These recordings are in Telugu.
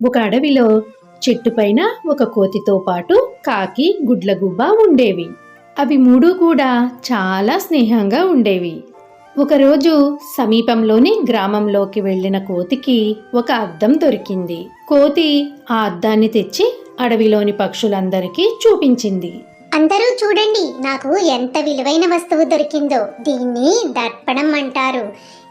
ఒక అడవిలో చెట్టుపైన ఒక కోతితో పాటు కాకి గుడ్లగూబ ఉండేవి. అవి మూడు కూడా చాలా స్నేహంగా ఉండేవి. ఒకరోజు సమీపంలోని గ్రామంలోకి వెళ్ళిన కోతికి ఒక అద్దం దొరికింది. కోతి ఆ అద్దాన్ని తెచ్చి అడవిలోని పక్షులందరికీ చూపించింది. అందరూ చూడండి నాకు ఎంత విలువైన వస్తువు దొరికిందో దీన్ని దర్పణం అంటారు.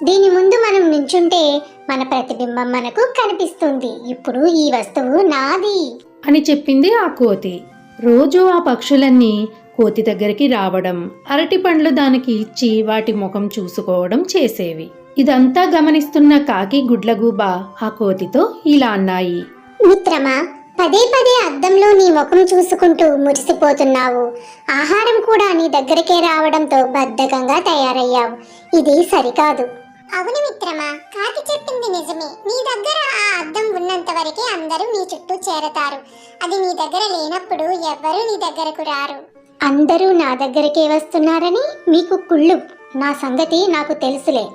దీని ముందు మనం నించుంటే మన ప్రతిబింబం మనకు కనిపిస్తుంది. ఇప్పుడు ఈ వస్తువు నాది. అని చెప్పింది ఆ కోతి. రోజు ఆ పక్షులన్నీ కోతి దగ్గరికి రావడం అరటి పండ్లు దానికి ఇచ్చి వాటి ముఖం చూసుకోవడం చేసేవి. ఇదంతా గమనిస్తున్న కాకి గుడ్లగూబ ఆ కోతితో ఇలా అన్నాయి. మిత్రమా పదే పదే అద్దంలో నీ ముఖం చూసుకుంటూ మురిసిపోతున్నావు. ఆహారం కూడా నీ దగ్గరికే రావడంతో బద్ధకంగా తయారయ్యావు. ఇది సరికాదు. అవును మిత్రమా కాకి చెప్పింది నిజమే. నీ దగ్గర ఆ అద్దం ఉన్నంత వరకే అందరూ నీ చుట్టూ చేరతారు. అది నీ దగ్గర లేనప్పుడు ఎవ్వరూ నీ దగ్గరకు రారు. అందరూ నా దగ్గరికే వస్తున్నారని మీకు కుళ్ళు. నా సంగతి నాకు తెలుసులే.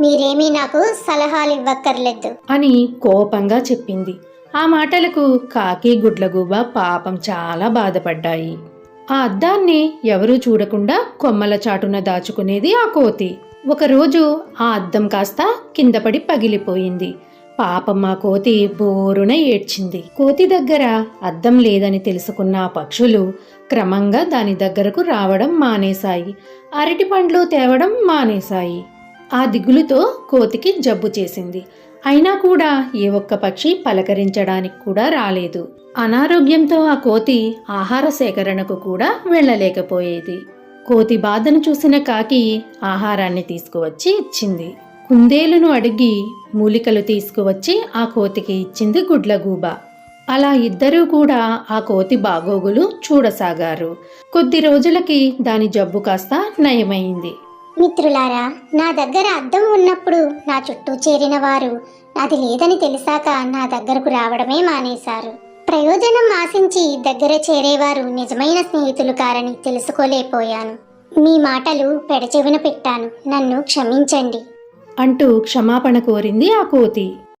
మీరేమీ నాకు సలహాలు ఇవ్వక్కర్లేదు అని కోపంగా చెప్పింది. ఆ మాటలకు కాకి గుడ్లగూబ పాపం చాలా బాధపడ్డాయి. ఆ అద్దాన్ని ఎవరూ చూడకుండా కొమ్మల చాటున దాచుకునేది ఆ కోతి. ఒకరోజు ఆ అద్దం కాస్త కిందపడి పగిలిపోయింది. పాపం ఆ కోతి బోరున ఏడ్చింది. కోతి దగ్గర అద్దం లేదని తెలుసుకున్న ఆ పక్షులు క్రమంగా దాని దగ్గరకు రావడం మానేశాయి. అరటి పండ్లు తేవడం మానేశాయి. ఆ దిగులుతో కోతికి జబ్బు చేసింది. అయినా కూడా ఏ ఒక్క పక్షి పలకరించడానికి కూడా రాలేదు. అనారోగ్యంతో ఆ కోతి ఆహార సేకరణకు కూడా వెళ్ళలేకపోయేది. కోతి బాధను చూసిన కాకి ఆహారాన్ని తీసుకువచ్చి ఇచ్చింది. కుందేలును అడిగి మూలికలు తీసుకువచ్చి ఆ కోతికి ఇచ్చింది గుడ్లగూబ. అలా ఇద్దరూ కూడా ఆ కోతి బాగోగులు చూడసాగారు. కొద్ది రోజులకి దాని జబ్బు కాస్త నయమైంది. మిత్రులారా నా దగ్గర అద్దం ఉన్నప్పుడు నా చుట్టూ చేరిన వారు అది లేదని తెలిసాక నా దగ్గరకు రావడమే మానేశారు. ప్రయోజనం ఆశించి దగ్గర చేరేవారు నిజమైన స్నేహితులు కారని తెలుసుకోలేకపోయాను. మీ మాటలు పెడచెవిన పెట్టాను. నన్ను క్షమించండి. అంటూ క్షమాపణ కోరింది ఆ కోతి.